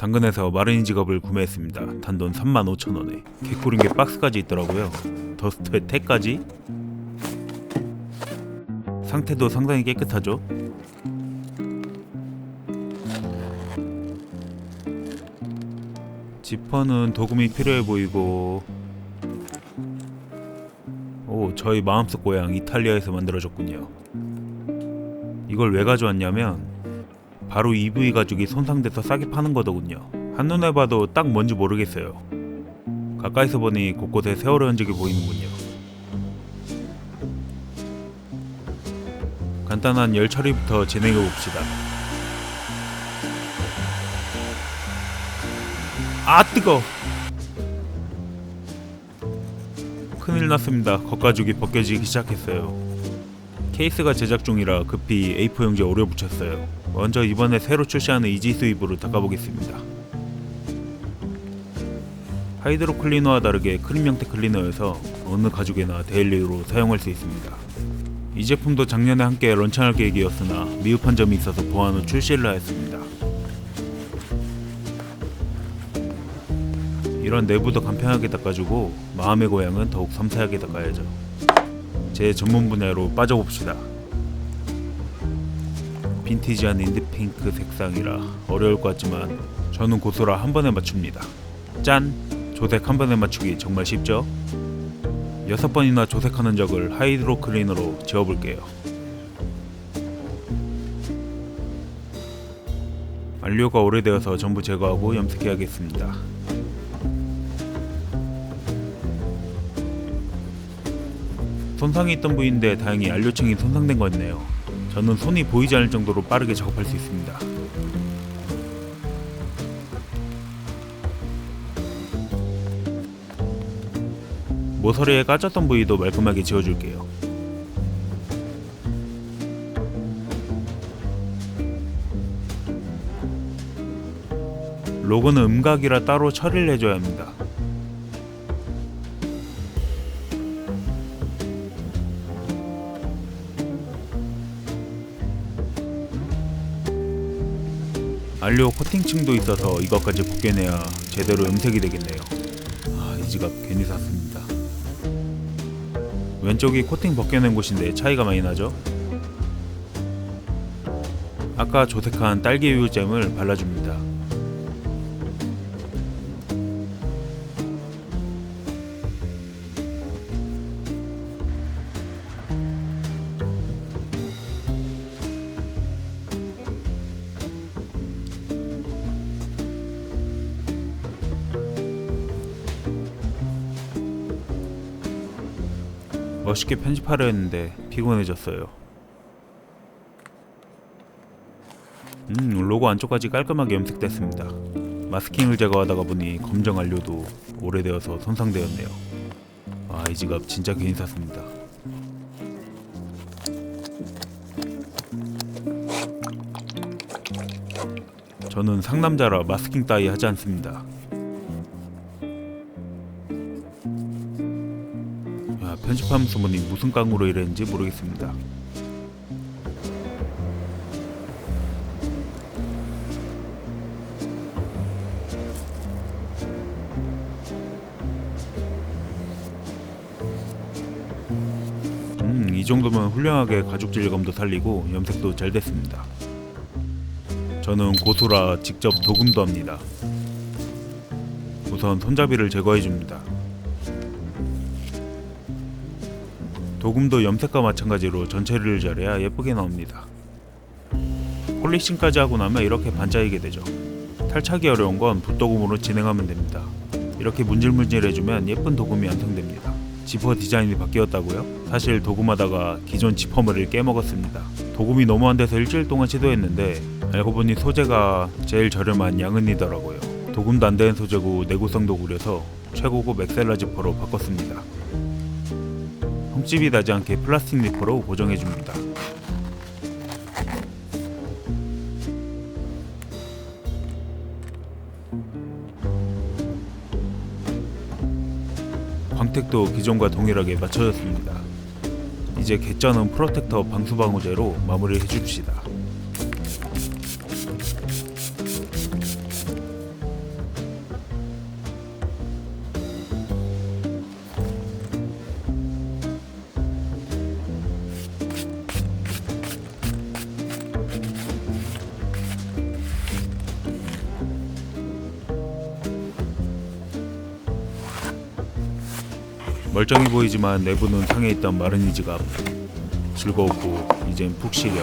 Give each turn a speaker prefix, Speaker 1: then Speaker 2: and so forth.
Speaker 1: 당근에서 마르니 지갑을 구매했습니다. 단돈 35,000원에. 개꿀인 게 박스까지 있더라고요. 더스트에 택까지. 상태도 상당히 깨끗하죠. 지퍼는 도금이 필요해 보이고 오 저희 마음속 고향 이탈리아에서 만들어졌군요 이걸 왜 가져왔냐면 바로 EV 가죽이 손상돼서 싸게 파는 거더군요. 한눈에 봐도 딱 뭔지 모르겠어요. 가까이서 보니 곳곳에 세월호 흔적이 보이는군요. 간단한 열 처리부터 진행해 봅시다. 아 뜨거! 큰일 났습니다. 겉가죽이 벗겨지기 시작했어요. 케이스가 제작 중이라 급히 A4 용지에 오려 붙였어요 먼저 이번에 새로 출시하는 이지 수입으로 닦아보겠습니다 하이드로 클리너와 다르게 크림 형태 클리너여서 어느 가죽에나 데일리로 사용할 수 있습니다 이 제품도 작년에 함께 런칭할 계획이었으나 미흡한 점이 있어서 보완 후 출시를 하였습니다 이런 내부도 간편하게 닦아주고 마음의 고향은 더욱 섬세하게 닦아야죠. 제 전문 분야로 빠져봅시다. 빈티지한 인디핑크 색상이라 어려울 것 같지만 저는 고소라 한 번에 맞춥니다. 짠! 조색 한 번에 맞추기 정말 쉽죠? 여섯 번이나 조색하는 적을 하이드로 클리너로 지워볼게요. 안료가 오래되어서 전부 제거하고 염색해야겠습니다. 손상이 있던 부위인데 다행히 안료층이 손상된 거였네요. 저는 손이 보이지 않을 정도로 빠르게 작업할 수 있습니다. 모서리에 까졌던 부위도 말끔하게 지워줄게요. 로고는 음각이라 따로 처리를 해줘야 합니다. 안료 코팅층도 있어서 이것까지 벗겨내야 제대로 염색이 되겠네요. 아, 이 지갑 괜히 샀습니다. 왼쪽이 코팅 벗겨낸 곳인데 차이가 많이 나죠? 아까 조색한 딸기 우유잼을 발라줍니다. 멋있게 편집하려 했는데 피곤해졌어요. 음, 로고 안쪽까지 깔끔하게 염색됐습니다. 마스킹을 제거하다가 보니 검정 안료도 오래되어서 손상되었네요. 아, 이 지갑 진짜 괜히 샀습니다. 저는 상남자라 마스킹 따위 하지 않습니다. 편집하면서 보니 무슨 깡으로 이랬는지 모르겠습니다. 음, 이 정도면 훌륭하게 가죽 질감도 살리고 염색도 잘 됐습니다. 저는 고소라 직접 도금도 합니다. 우선 손잡이를 제거해 줍니다. 도금도 염색과 마찬가지로 전체를 잘해야 예쁘게 나옵니다. 폴리싱까지 하고 나면 이렇게 반짝이게 되죠. 탈착이 어려운 건 붓도금으로 진행하면 됩니다. 이렇게 문질문질해주면 예쁜 도금이 완성됩니다. 지퍼 디자인이 바뀌었다고요? 사실 도금하다가 기존 지퍼머리를 깨먹었습니다. 도금이 너무 안 돼서 일주일 동안 시도했는데 알고 보니 소재가 제일 저렴한 양은이더라고요. 도금도 안 되는 소재고 내구성도 구려서 최고급 엑셀라 지퍼로 바꿨습니다. 흠집이 나지 않게 플라스틱 니퍼로 고정해 줍니다. 광택도 기존과 동일하게 맞춰졌습니다. 이제 객전은 프로텍터 방수방어제로 마무리해 줍시다. 멀쩡해 보이지만 내부는 상해 있던 마르니즈가 즐거웠고 이젠 푹 쉬렴